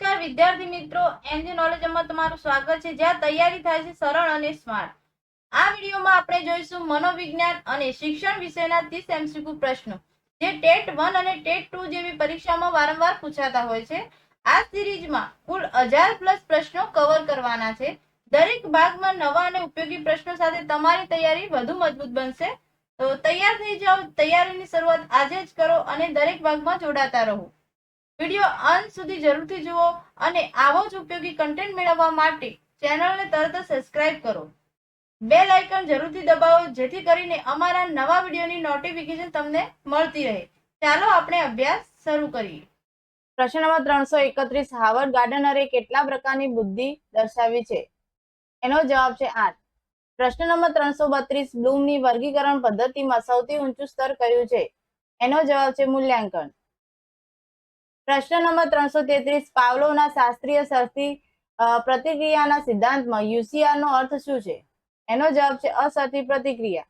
નમસ્કાર, વિદ્યાર્થી મિત્રો. એનજી નોલેજમાં તમારું સ્વાગત છે. જ્યાં તૈયારી થાય છે સરળ અને સ્માર્ટ. આ વિડીયોમાં આપણે જોઈશું મનોવિજ્ઞાન અને શિક્ષણ વિષયના 30 એમસીક્યુ પ્રશ્નો, જે ટેટ વન અને ટેટ ટુ જેવી પરીક્ષામાં વારંવાર પૂછાતા હોય છે. આ સિરીઝમાં કુલ હજાર પ્લસ પ્રશ્નો કવર કરવાના છે. દરેક ભાગમાં નવા અને ઉપયોગી પ્રશ્નો સાથે તમારી તૈયારી વધુ મજબૂત બનશે. તો તૈયાર થઈ જાઓ. તૈયારીની શરૂઆત આજે જ કરો અને દરેક ભાગમાં જોડાતા રહો. વીડિયો અંત સુધી જરૂરથી જુઓ અને આવો જ ઉપયોગી કન્ટેન્ટ મેળવવા માટે ચેનલને તરત સબસ્ક્રાઇબ કરો. બેલ આઇકન જરૂરથી દબાવો, જેથી કરીને અમારા નવા વિડીયોની નોટિફિકેશન તમને મળતી રહે. ચાલો આપણે અભ્યાસ શરૂ કરીએ. પ્રશ્ન નંબર ત્રણસો એકત્રીસ હાવર્ડ ગાર્ડનરે કેટલા પ્રકારની બુદ્ધિ દર્શાવી છે? એનો જવાબ છે આઠ. પ્રશ્ન નંબર ત્રણસો બત્રીસ, બ્લૂમની વર્ગીકરણ પદ્ધતિમાં સૌથી ઊંચું સ્તર કયું છે? એનો જવાબ છે મૂલ્યાંકન. પ્રશ્ન નંબર ત્રણસો તેત્રીસ, પાવલોના શાસ્ત્રીય શરતી પ્રતિક્રિયાના સિદ્ધાંતમાં યુસીઆર નો અર્થ શું છે? એનો જવાબ છે અસરતી પ્રતિક્રિયા.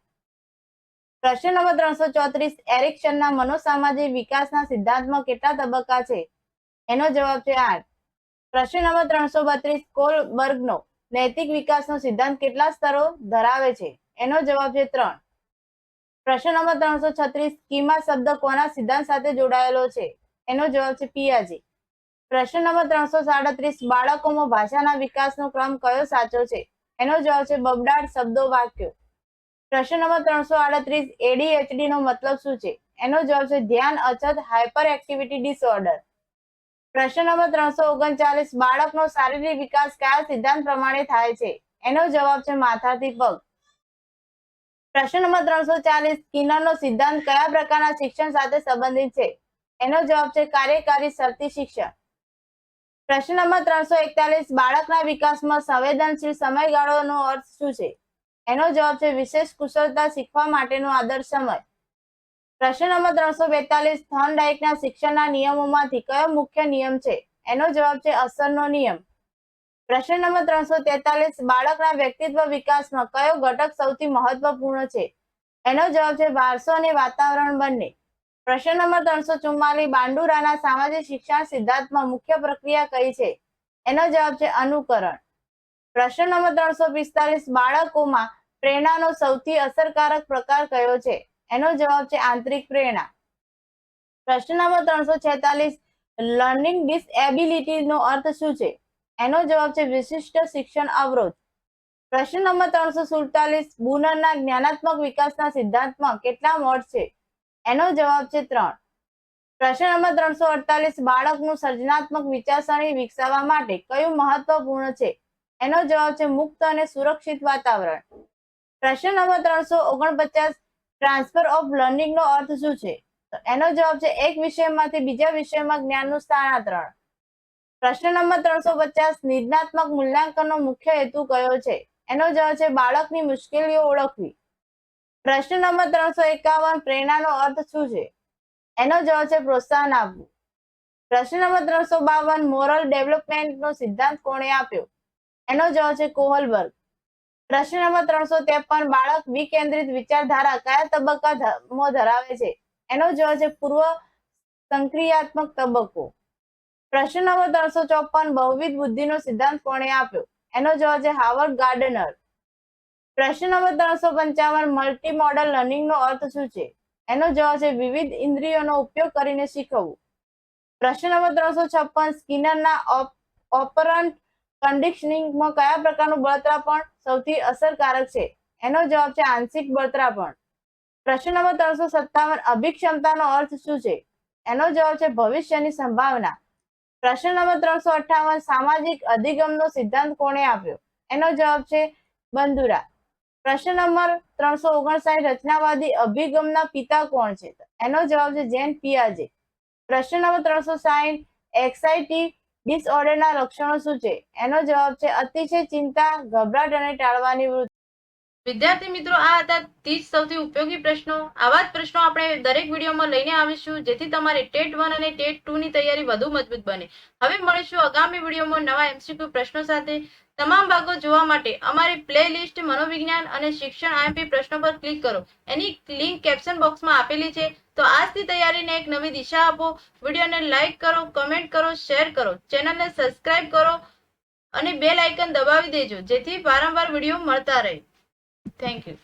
પ્રશ્ન નંબર ત્રણસો ચોત્રીસ એરિક્સનના મનોસામાજિક વિકાસના સિદ્ધાંતમાં કેટલા તબક્કા છે? એનો જવાબ છે આઠ. પ્રશ્ન નંબર ત્રણસો બત્રીસ, કોલબર્ગનો નૈતિક વિકાસનો સિદ્ધાંત કેટલા સ્તરો ધરાવે છે? એનો જવાબ છે ત્રણ. પ્રશ્ન નંબર ત્રણસો છત્રીસ, કીમા શબ્દ કોના સિદ્ધાંત સાથે જોડાયેલો છે? એનો જવાબ છે પિયાજી. પ્રશ્ન નંબર ત્રણસો સાડત્રીસ, બાળકોમાં ભાષાના વિકાસનો ક્રમ કયો સાચો છે? એનો જવાબ છે બબડાટ શબ્દો વાક્યો. પ્રશ્ન નંબર ત્રણસો આડત્રીસ એડીએચડી નો મતલબ શું છે? એનો જવાબ છે ધ્યાન, અછત હાઇપર એક્ટિવિટી ડિસઓર્ડર. પ્રશ્ન નંબર ત્રણસો ઓગણચાલીસ, બાળકનો શારીરિક વિકાસ કયા સિદ્ધાંત પ્રમાણે થાય છે? એનો જવાબ છે માથાથી પગ. પ્રશ્ન નંબર ત્રણસો ચાલીસ સ્કિનરનો સિદ્ધાંત કયા પ્રકારના શિક્ષણ સાથે સંબંધિત છે? એનો જવાબ છે કાર્યકારી શરતી શિક્ષણ. પ્રશ્ન નંબર ત્રણસો એકતાલીસ, બાળકના વિકાસમાં સંવેદનશીલ સમયગાળોનો અર્થ શું છે? એનો જવાબ છે વિશેષ કુશળતા શીખવા માટેનો આદર્શ સમય. પ્રશ્ન નંબર ત્રણસો બેતાલીસ થોર્નડાઇકના શિક્ષણના નિયમોમાંથી કયો મુખ્ય નિયમ છે? એનો જવાબ છે અસરનો નિયમ. પ્રશ્ન નંબર ત્રણસો તેતાલીસ, બાળકના વ્યક્તિત્વ વિકાસમાં કયો ઘટક સૌથી મહત્વપૂર્ણ છે? એનો જવાબ છે વારસો અને વાતાવરણ બંને. પ્રશ્ન નંબર ત્રણસો ચુમ્માલીસ બાંડુરાના સામાજિક શિક્ષણ સિદ્ધાંતમાં મુખ્ય પ્રક્રિયા કઈ છે? એનો જવાબ છે અનુકરણ. પ્રશ્ન નંબર ત્રણસો પિસ્તાલીસ, બાળકોમાં પ્રેરણાનો સૌથી અસરકારક પ્રકાર કયો છે? એનો જવાબ છે આંતરિક પ્રેરણા. પ્રશ્ન નંબર ત્રણસો છેતાલીસ, લર્નિંગ ડિસએબિલિટી નો અર્થ શું છે? એનો જવાબ છે વિશિષ્ટ શિક્ષણ અવરોધ. પ્રશ્ન નંબર ત્રણસો સુડતાલીસ બુનરના જ્ઞાનાત્મક વિકાસના સિદ્ધાંતમાં કેટલા મોડ છે? એનો જવાબ છે ત્રણ. પ્રશ્ન નંબર ત્રણસો અડતાલીસ, બાળકનું સર્જનાત્મક વિચારસરણી વિકસાવવા માટે કયું મહત્વપૂર્ણ છે? એનો જવાબ છે મુક્ત અને સુરક્ષિત વાતાવરણ. પ્રશ્ન નંબર ત્રણસો ઓગણપચાસ, ટ્રાન્સફર ઓફ લર્નિંગ નો અર્થ શું છે? એનો જવાબ છે એક વિષયમાંથી બીજા વિષયમાં જ્ઞાનનું સ્થાનાંતરણ. પ્રશ્ન નંબર ત્રણસો પચાસ, નિર્ણાત્મક મૂલ્યાંકનનો મુખ્ય હેતુ કયો છે? એનો જવાબ છે બાળકની મુશ્કેલીઓ ઓળખવી. પ્રશ્ન નંબર ત્રણસો એકાવન, પ્રેરણાનો અર્થ શું છે? એનો જવાબ છે પ્રોત્સાહન આપવું. પ્રશ્ન નંબર ત્રણસો બાવન, મોરલ ડેવલપમેન્ટનો સિદ્ધાંત કોણે આપ્યો? એનો જવાબ છે કોહલબર્ગ. પ્રશ્ન નંબર ત્રણસો ત્રેપન, બાળક વિકેન્દ્રિત વિચારધારા કયા તબક્કામાં ધરાવે છે? એનો જવાબ છે પૂર્વ સંક્રિયાત્મક તબક્કો. પ્રશ્ન નંબર ત્રણસો ચોપન, બહુવિધ બુદ્ધિનો સિદ્ધાંત કોણે આપ્યો? એનો જવાબ છે હાવર્ડ ગાર્ડનર. પ્રશ્ન નંબર ત્રણસો પંચાવન મલ્ટી મોડલ લર્નિંગ નો અર્થ શું છે? એનો જવાબ છે વિવિધ ઇન્દ્રિયોનો ઉપયોગ કરીને શીખવવું. પ્રશ્ન નંબર ત્રણસો છપ્પન, સ્કિનરના ઓપરન્ટ કન્ડિશનિંગમાં કયા પ્રકારનું બળતરાપણ સૌથી અસરકારક છે? એનો જવાબ છે આંશિક બળતરાપણ પ્રશ્ન નંબર ત્રણસો સત્તાવન, અભિક્ષમતાનો અર્થ શું છે? એનો જવાબ છે ભવિષ્યની સંભાવના. પ્રશ્ન નંબર ત્રણસો અઠાવન સામાજિક અધિગમનો સિદ્ધાંત કોણે આપ્યો? એનો જવાબ છે બંધુરા પ્રશ્ન નંબર ત્રણસો ઓગણસાઠ, રચનાવાદી અભિગમના પિતા કોણ છે? એનો જવાબ છે જેન પિયાજે. પ્રશ્ન નંબર ત્રણસો સાઠ એક્સાઇટી ડિસઓર્ડરના લક્ષણો શું છે? એનો જવાબ છે અતિશય ચિંતા, ગભરાટ અને ટાળવાની વૃત્તિ. વિદ્યાર્થી મિત્રો, આ હતા ત્રીસ સૌથી ઉપયોગી પ્રશ્નો. આવા જ પ્રશ્નો આપણે દરેક વિડીયોમાં લઈને આવીશું, જેથી તમારી ટેટ વન અને ટેટ ટુ ની તૈયારી વધુ મજબૂત બને. હવે મળીશું આગામી વિડીયોમાં નવા એમસીક્યુ પ્રશ્નો સાથે. તમામ ભાગો જોવા માટે અમારી પ્લે લિસ્ટ મનોવિજ્ઞાન અને શિક્ષણ આઈએમપી પ્રશ્નો પર ક્લિક કરો. એની લિંક કેપ્શન બોક્સમાં આપેલી છે. તો આજથી તૈયારીને એક નવી દિશા આપો. વિડીયોને લાઇક કરો, કમેન્ટ કરો, શેર કરો. ચેનલને સબસ્ક્રાઇબ કરો અને બેલ આઇકન દબાવી દેજો, જેથી વારંવાર વીડિયો મળતા રહે. Thank you.